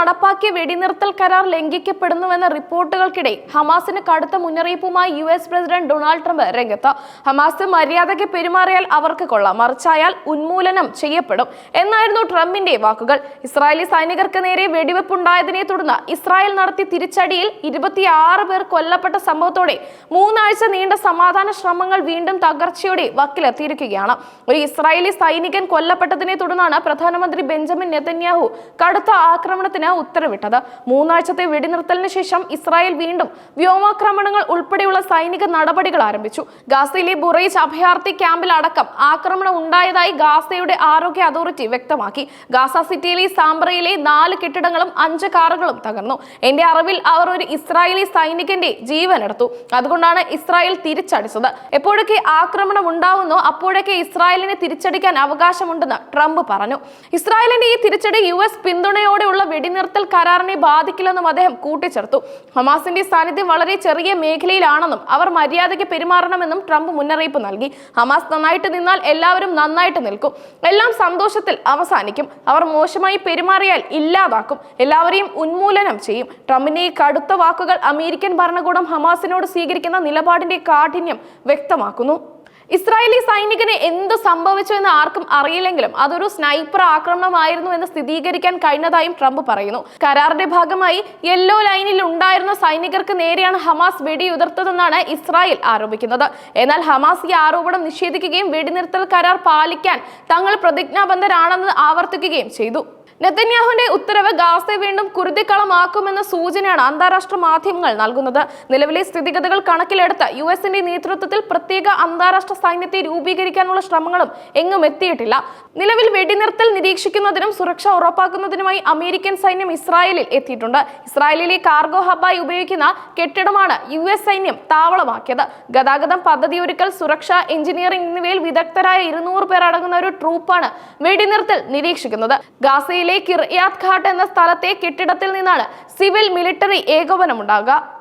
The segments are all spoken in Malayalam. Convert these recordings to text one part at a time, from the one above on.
നടപ്പാക്കിയ വെടിനിർത്തൽ കരാർ ലംഘിക്കപ്പെടുന്നുവെന്ന റിപ്പോർട്ടുകൾക്കിടെ ഹമാസിന് കടുത്ത മുന്നറിയിപ്പുമായി U S president Donald Trump രംഗത്ത്. ഹമാസ് മര്യാദയ്ക്ക് പെരുമാറിയാൽ അവർക്ക് കൊള്ളാം. മറിച്ചായാൽ ഉന്മൂലനം ചെയ്യപ്പെടും എന്നായിരുന്നു ട്രംപിന്റെ വാക്കുകൾ. ഇസ്രായേലി സൈനികർക്ക് നേരെ വെടിവെപ്പുണ്ടായതിനെ തുടർന്ന് ഇസ്രായേൽ നടത്തിയ തിരിച്ചടിയിൽ ഇരുപത്തിയാറ് പേർ കൊല്ലപ്പെട്ട സംഭവത്തോടെ മൂന്നാഴ്ച നീണ്ട സമാധാന ശ്രമങ്ങൾ വീണ്ടും തകർച്ചയുടെ വക്കിലെത്തിയിരിക്കുകയാണ്. ഒരു ഇസ്രായേലി സൈനികൻ കൊല്ലപ്പെട്ടതിനെ തുടർന്നാണ് പ്രധാനമന്ത്രി ബെഞ്ചമിൻ നെതന്യാഹു കടുത്ത ആക്രമണത്തിന് ഉത്തരവിട്ടത്. മൂന്നാഴ്ചത്തെ വെടിനിർത്തലിന് ശേഷം ഇസ്രായേൽ വീണ്ടും വ്യോമാക്രമണങ്ങൾ ഉൾപ്പെടെയുള്ള സൈനിക നടപടികൾ ആരംഭിച്ചു. ഗാസയിലെ ബുറൈജ് അഭയാർത്ഥി ക്യാമ്പിൽ അടക്കം ആക്രമണം ഉണ്ടായതായി ഗാസയുടെ ആരോഗ്യ അതോറിറ്റി വ്യക്തമാക്കി. ഗാസ സിറ്റിയിലെ സാംബ്രയിലെ നാല് കെട്ടിടങ്ങളും അഞ്ച് കാറുകളും തകർന്നു. എന്റെ അറിവിൽ അവർ ഒരു ഇസ്രായേലി സൈനികന്റെ ജീവൻ എടുത്തു അതുകൊണ്ടാണ് ഇസ്രായേൽ തിരിച്ചടിച്ചത്. എപ്പോഴൊക്കെ ആക്രമണം ഉണ്ടാവുന്നോ അപ്പോഴൊക്കെ ഇസ്രായേലിനെ തിരിച്ചടിക്കാൻ അവകാശമുണ്ടെന്ന് ട്രംപ് പറഞ്ഞു. ഇസ്രായേലിന്റെ ഈ തിരിച്ചടി യു എസ് പിന്തുണയോടെയുള്ള വെടിനിർത്തൽ കരാറിനെ ബാധിക്കില്ലെന്നും അദ്ദേഹം കൂട്ടിച്ചേർത്തു. ഹമാസിന്റെ സാന്നിധ്യം വളരെ ചെറിയ മേഖലയിലാണെന്നും അവർ മര്യാദയ്ക്ക് പെരുമാറണമെന്നും ട്രംപ് മുന്നറിയിപ്പ് നൽകി. ഹമാസ് നന്നായിട്ട് നിന്നാൽ എല്ലാവരും നന്നായിട്ട് നിൽക്കും. എല്ലാം സന്തോഷത്തിൽ അവസാനിക്കും. അവർ മോശമായി പെരുമാറിയാൽ ഇല്ലാതാക്കും. എല്ലാവരെയും ഉന്മൂലനം ചെയ്യും. ട്രംപിന്റെ ഈ കടുത്ത വാക്കുകൾ അമേരിക്കൻ ഭരണകൂടം ഹമാസിനോട് സ്വീകരിക്കുന്ന നിലപാടിന്റെ കാഠിന്യം വ്യക്തമാക്കുന്നു. ഇസ്രായേലി സൈനികന് എന്ത് സംഭവിച്ചു എന്ന് ആർക്കും അറിയില്ലെങ്കിലും അതൊരു സ്നൈപ്പർ ആക്രമണമായിരുന്നു എന്ന് സ്ഥിരീകരിക്കാൻ കഴിഞ്ഞതായും ട്രംപ് പറയുന്നു. കരാറിന്റെ ഭാഗമായി യെല്ലോ ലൈനിൽ ഉണ്ടായിരുന്ന സൈനികർക്ക് നേരെയാണ് ഹമാസ് വെടിയുതിർത്തതെന്നാണ് ഇസ്രായേൽ ആരോപിക്കുന്നത്. എന്നാൽ ഹമാസ് ഈ ആരോപണം നിഷേധിക്കുകയും വെടിനിർത്തൽ കരാർ പാലിക്കാൻ തങ്ങൾ പ്രതിജ്ഞാബദ്ധരാണെന്ന് ആവർത്തിക്കുകയും ചെയ്തു. നെതന്യാഹുവിന്റെ ഉത്തരവ് ഗാസെ വീണ്ടും കുരുതിക്കളമാക്കുമെന്ന സൂചനയാണ് അന്താരാഷ്ട്ര മാധ്യമങ്ങൾ നൽകുന്നത്. നിലവിലെ സ്ഥിതിഗതികൾ കണക്കിലെടുത്ത് യു എസിന്റെ നേതൃത്വത്തിൽ പ്രത്യേക അന്താരാഷ്ട്ര സൈന്യത്തെ രൂപീകരിക്കാനുള്ള ശ്രമങ്ങളും എങ്ങും എത്തിയിട്ടില്ല. നിലവിൽ വെടിനിർത്തൽ നിരീക്ഷിക്കുന്നതിനും സുരക്ഷ ഉറപ്പാക്കുന്നതിനുമായി അമേരിക്കൻ സൈന്യം ഇസ്രായേലിൽ എത്തിയിട്ടുണ്ട്. ഇസ്രായേലിലെ കാർഗോ ഹബായി ഉപയോഗിക്കുന്ന കെട്ടിടമാണ് യു എസ് സൈന്യം താവളമാക്കിയത്. ഗതാഗതം പദ്ധതിയൊരുക്കൽ സുരക്ഷ എഞ്ചിനീയറിംഗ് എന്നിവയിൽ വിദഗ്ധരായ ഇരുന്നൂറ് പേർ അടങ്ങുന്ന ഒരു ട്രൂപ്പാണ് വെടിനിർത്തൽ നിരീക്ഷിക്കുന്നത്. ഗാസയിലെ കിർയാത് ഘാട്ട് എന്ന സ്ഥലത്തെ കെട്ടിടത്തിൽ നിന്നാണ് സിവിൽ മിലിറ്ററി ഏകോപനമുണ്ടാകുക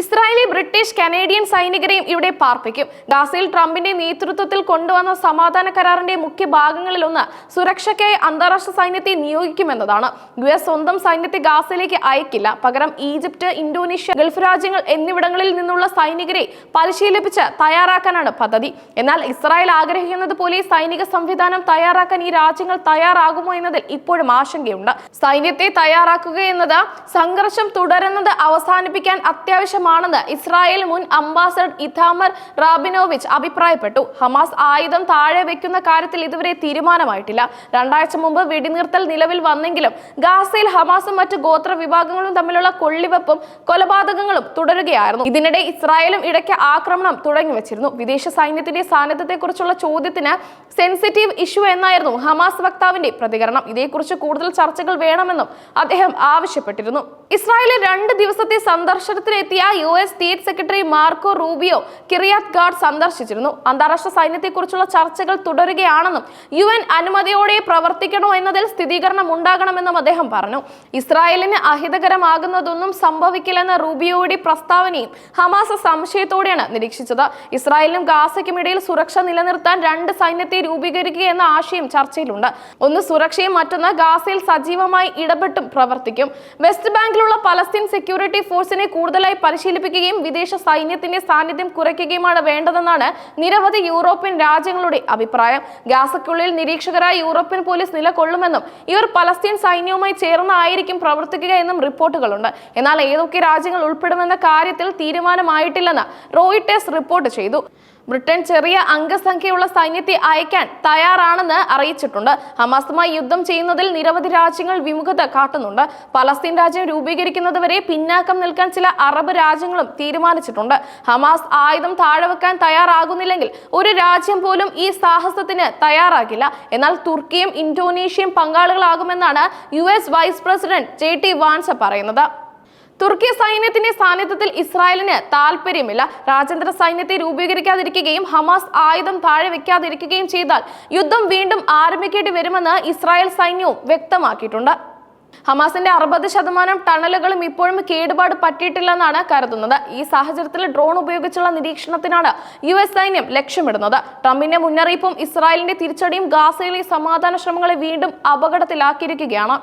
ഇസ്രായേലി ബ്രിട്ടീഷ് കനേഡിയൻ സൈനികരെയും ഇവിടെ പാർപ്പിക്കും. ഗാസയിൽ ട്രംപിന്റെ നേതൃത്വത്തിൽ കൊണ്ടുവന്ന സമാധാന കരാറിന്റെ മുഖ്യ ഭാഗങ്ങളിലൊന്ന് സുരക്ഷയ്ക്കായി അന്താരാഷ്ട്ര സൈന്യത്തെ നിയോഗിക്കുമെന്നതാണ്. യു എസ് സ്വന്തം സൈന്യത്തെ ഗാസയിലേക്ക് അയക്കില്ല. പകരം ഈജിപ്ത് ഇന്തോനേഷ്യ ഗൾഫ് രാജ്യങ്ങൾ എന്നിവിടങ്ങളിൽ നിന്നുള്ള സൈനികരെ പരിശീലിപ്പിച്ച് തയ്യാറാക്കാനാണ് പദ്ധതി. എന്നാൽ ഇസ്രായേൽ ആഗ്രഹിക്കുന്നത് പോലെ സൈനിക സംവിധാനം തയ്യാറാക്കാൻ ഈ രാജ്യങ്ങൾ തയ്യാറാകുമോ എന്നതിൽ ഇപ്പോഴും ആശങ്കയുണ്ട്. സൈന്യത്തെ തയ്യാറാക്കുക എന്നത് സംഘർഷം തുടരുന്നത് അവസാനിപ്പിക്കാൻ അത്യാവശ്യമാണെന്ന് ഇസ്രായേൽ മുൻ അംബാസഡർ ഇഥാമർ റാബിനോവിച്ച് അഭിപ്രായപ്പെട്ടു. ഹമാസ് ആയുധം താഴെ വെക്കുന്ന കാര്യത്തിൽ ഇതുവരെ തീരുമാനമായിട്ടില്ല. രണ്ടാഴ്ച മുമ്പ് വെടിനിർത്തൽ നിലവിൽ വന്നെങ്കിലും ഗാസയിൽ ഹമാസും മറ്റ് ഗോത്ര വിഭാഗങ്ങളും തമ്മിലുള്ള കൊള്ളിവെപ്പും കൊലപാതകങ്ങളും തുടരുകയായിരുന്നു. ഇതിനിടെ ഇസ്രായേലും ഇടയ്ക്ക് ആക്രമണം തുടങ്ങി വെച്ചിരുന്നു. വിദേശ സൈന്യത്തിന്റെ സാന്നിധ്യത്തെക്കുറിച്ചുള്ള ചോദ്യത്തിന് സെൻസിറ്റീവ് ഇഷ്യൂ എന്നായിരുന്നു ഹമാസ് വക്താവിന്റെ പ്രതികരണം. ഇതേക്കുറിച്ച് കൂടുതൽ ചർച്ചകൾ വേണമെന്നും അദ്ദേഹം ആവശ്യപ്പെട്ടിരുന്നു. ഇസ്രായേലിൽ രണ്ട് ദിവസത്തെ സന്ദർശനത്തിനെത്തിയ U S state secretary Marco Rubio Kiryat Gat സന്ദർശിച്ചിരുന്നു. അന്താരാഷ്ട്ര സൈന്യത്തെക്കുറിച്ചുള്ള ചർച്ചകൾ തുടരുകയാണെന്നും യു എൻ അനുമതിയോടെ പ്രവർത്തിക്കണോ എന്നതിൽ സ്ഥിരീകരണം ഉണ്ടാകണമെന്നും അദ്ദേഹം പറഞ്ഞു. ഇസ്രായേലിന് അഹിതകരമാകുന്നതൊന്നും സംഭവിക്കില്ലെന്ന റൂബിയോയുടെ പ്രസ്താവനയും ഹമാസ സംശയത്തോടെയാണ് നിരീക്ഷിച്ചത്. ഇസ്രായേലിനും ഗാസയ്ക്കും ഇടയിൽ സുരക്ഷ നിലനിർത്താൻ രണ്ട് സൈന്യത്തെ രൂപീകരിക്കുക എന്ന ആശയം ചർച്ചയിലുണ്ട്. ഒന്ന് സുരക്ഷയും മറ്റൊന്ന് ഗാസയിൽ സജീവമായി ഇടപെട്ടും പ്രവർത്തിക്കും. വെസ്റ്റ് ബാങ്കിലുള്ള പലസ്തീൻ സെക്യൂരിറ്റി ഫോഴ്സിനെ കൂടുതലായി പരിശീലിപ്പിക്കുകയും വിദേശ സൈന്യത്തിന്റെ സാന്നിധ്യം കുറയ്ക്കുകയുമാണ് വേണ്ടതെന്നാണ് നിരവധി യൂറോപ്യൻ രാജ്യങ്ങളുടെ അഭിപ്രായം. ഗാസയ്ക്കുള്ളിൽ നിരീക്ഷകരായ യൂറോപ്യൻ പോലീസ് നിലകൊള്ളുമെന്നും ഇവർ പലസ്തീൻ സൈന്യവുമായി ചേർന്നായിരിക്കും പ്രവർത്തിക്കുക എന്നും റിപ്പോർട്ടുകളുണ്ട്. എന്നാൽ ഏതൊക്കെ രാജ്യങ്ങൾ ഉൾപ്പെടുമെന്ന കാര്യത്തിൽ തീരുമാനമായിട്ടില്ലെന്ന് റോയിട്ടേഴ്സ് റിപ്പോർട്ട് ചെയ്തു. ബ്രിട്ടൻ ചെറിയ അംഗസംഖ്യയുള്ള സൈന്യത്തെ അയക്കാൻ തയ്യാറാണെന്ന് അറിയിച്ചിട്ടുണ്ട്. ഹമാസുമായി യുദ്ധം ചെയ്യുന്നതിൽ നിരവധി രാജ്യങ്ങൾ വിമുഖത കാട്ടുന്നുണ്ട്. പലസ്തീൻ രാജ്യം രൂപീകരിക്കുന്നതുവരെ പിന്നാക്കം നിൽക്കാൻ ചില അറബ് രാജ്യങ്ങളും തീരുമാനിച്ചിട്ടുണ്ട്. ഹമാസ് ആയുധം താഴെ വെക്കാൻ തയ്യാറാകുന്നില്ലെങ്കിൽ ഒരു രാജ്യം പോലും ഈ സാഹസത്തിന് തയ്യാറാകില്ല. എന്നാൽ തുർക്കിയും ഇന്തോനേഷ്യയും പങ്കാളികളാകുമെന്നാണ് U S vice president J D Vance പറയുന്നത്. തുർക്കി സൈന്യത്തിന്റെ സാന്നിധ്യത്തിൽ ഇസ്രായേലിന് താല്പര്യമില്ല രാജ്യാന്തര സൈന്യത്തെ രൂപീകരിക്കാതിരിക്കുകയും ഹമാസ് ആയുധം താഴെ വെക്കാതിരിക്കുകയും ചെയ്താൽ യുദ്ധം വീണ്ടും ആരംഭിക്കേണ്ടി വരുമെന്ന് ഇസ്രായേൽ സൈന്യവും വ്യക്തമാക്കിയിട്ടുണ്ട്. ഹമാസിന്റെ അറുപത് ശതമാനം ടണലുകളും ഇപ്പോഴും കേടുപാട് പറ്റിയിട്ടില്ലെന്നാണ് കരുതുന്നത്. ഈ സാഹചര്യത്തിൽ ഡ്രോൺ ഉപയോഗിച്ചുള്ള നിരീക്ഷണത്തിനാണ് യു എസ് സൈന്യം ലക്ഷ്യമിടുന്നത്. ട്രംപിന്റെ മുന്നറിയിപ്പും ഇസ്രായേലിന്റെ തിരിച്ചടിയും ഗാസയിലെ സമാധാന ശ്രമങ്ങളെ വീണ്ടും അപകടത്തിലാക്കിയിരിക്കുകയാണ്.